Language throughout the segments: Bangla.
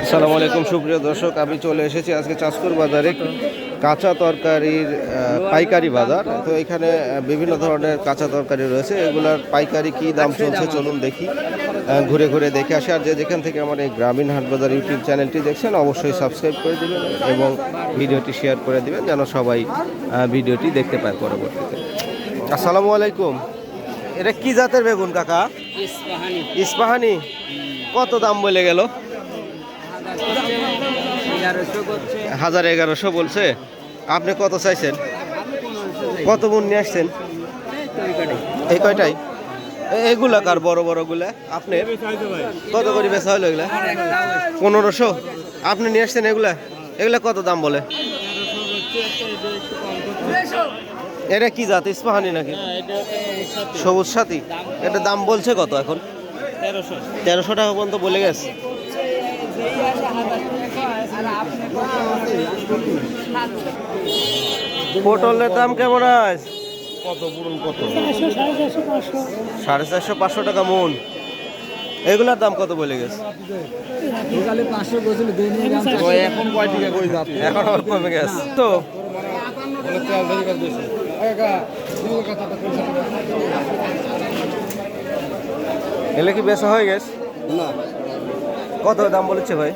আসসালামু আলাইকুম সুপ্রিয় দর্শক আমি চলে এসেছি আজকে চাঁদপুর বাজারে কাঁচা তরকারির পাইকারি বাজার। তো এখানে বিভিন্ন ধরনের কাঁচা তরকারি রয়েছে। এগুলার পাইকারি কি দাম চলছে চলুন দেখি। ঘুরে ঘুরে দেখে আসি। আর যে যেখান থেকে আমার এই গ্রামীণ হাট বাজার ইউটিউব চ্যানেলটি দেখছেন অবশ্যই সাবস্ক্রাইব করে দেবেন এবং ভিডিওটি শেয়ার করে দিবেন যেন সবাই ভিডিওটি দেখতে পায় পরবর্তীতে। আসসালামু আলাইকুম। এটা কি জাতের বেগুন কাকা? ইস্পাহানি। ইস্পাহানি? কত দাম বলে গেল? হাজার এগারোশো বলছে। আপনি কত চাইছেন? কত মন নিয়ে আসছেন? এই কয়টাই? এগুলা কার বড় বড়গুলা? আপনি? কত করে বেচা হলো এগুলা? পনেরোশো? আপনি নিয়ে আসছেন এগুলা? এগুলা কত দাম বলে? এটা কি জাত? ইস্পাহানি নাকি? সবুজ সাথী? এটা দাম বলছে কত এখন? তেরোশো টাকা পর্যন্ত বলে গেছে। পটলের দাম কেমন আছে কত পুরন কত? সাড়ে চারশো পাঁচশো টাকা মন। এগুলার দাম কত বলে গেছে? এখন কমে গেছে। তো? বেশি। এলে কি বেচা হয়ে গেছে? না। কত দাম বলেছে ভাই?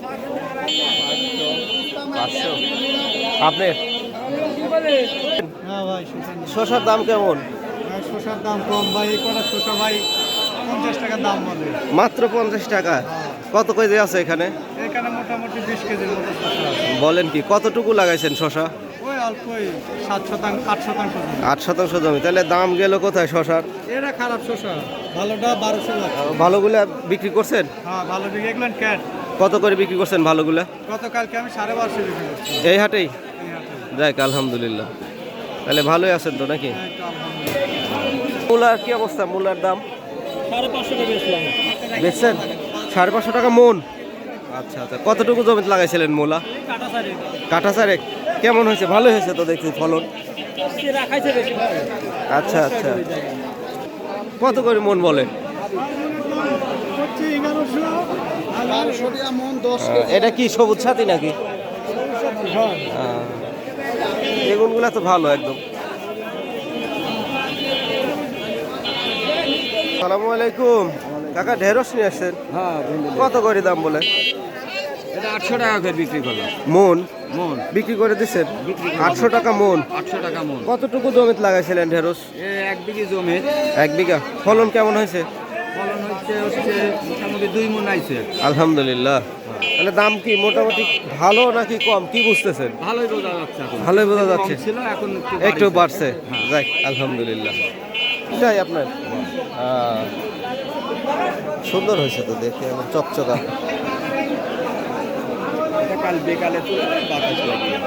পাঁচশো। আপনি শশার শসার দাম কেমন? শসার দাম কম। ভাই কটা শসা ভাই পঞ্চাশ টাকা দাম বলে। মাত্র পঞ্চাশ টাকা? কত কেজি আছে এখানে? এখানে মোটামুটি বিশ কেজির মতো বলেন কি কতটুকু লাগাইছেন শশা? ওই অল্পই সাত শতাংশ আট শতাংশ জমি। আট শতাংশ জমি। তাহলে দাম গেল কোথায় শশার? এরা খারাপ শসা ভালোটা বারোশো ভালোগুলা বিক্রি করছেন? হ্যাঁ ভালো বিঘে এগুলো ক্যাট কত করে বিক্রি করছেন ভালোগুলা? গতকালকে আমি সাড়ে বারোশো বিক্রি করছি। এই হাটেই। যাক আলহামদুলিল্লাহ। তাহলে ভালোই আছেন তো নাকি। মূলার কি অবস্থা? মূলার দাম? সাড়ে পাঁচশো টাকা বেচছেন? সাড়ে পাঁচশো টাকা মন। আচ্ছা আচ্ছা। কতটুকু জমিতে লাগাইছিলেন মূলা? কাটা সারি কেমন হয়েছে? ভালো হয়েছে তো দেখছি ফলন। আচ্ছা আচ্ছা। কত করে মন বলে এটা কি সবুজ সাথী নাকি? বেগুনগুলা তো ভালো একদম। সালামু আলাইকুম। কাকা ঢেঁড়স নিয়ে আসছেন হ্যাঁ কত করে দাম বলে? এটা আটশো টাকা করে বিক্রি করলাম। মন? মন। বিক্রি করে দিচ্ছেন আটশো টাকা মন। আটশো টাকা মন। কতটুকু জমিতে লাগাইছিলেন ঢেঁড়স? এক বিঘি জমি। এক বিঘা। ফলন কেমন হয়েছে? ফলন হচ্ছে হচ্ছে মোটামুটি দুই মন আইছে। আলহামদুলিল্লাহ। তাহলে দাম কি মোটামুটি ভালো নাকি কম? কি বুঝতেছেন? ভালোই বোঝা যাচ্ছে এখন। ভালোই বোঝা যাচ্ছে। ছিল এখন একটু বাড়ছে। হ্যাঁ। যাক আলহামদুলিল্লাহ। যাই আপনার? সুন্দর হয়েছে তো দেখে এবং চকচকা। কাল বেকালে বাতাস লাগিয়ে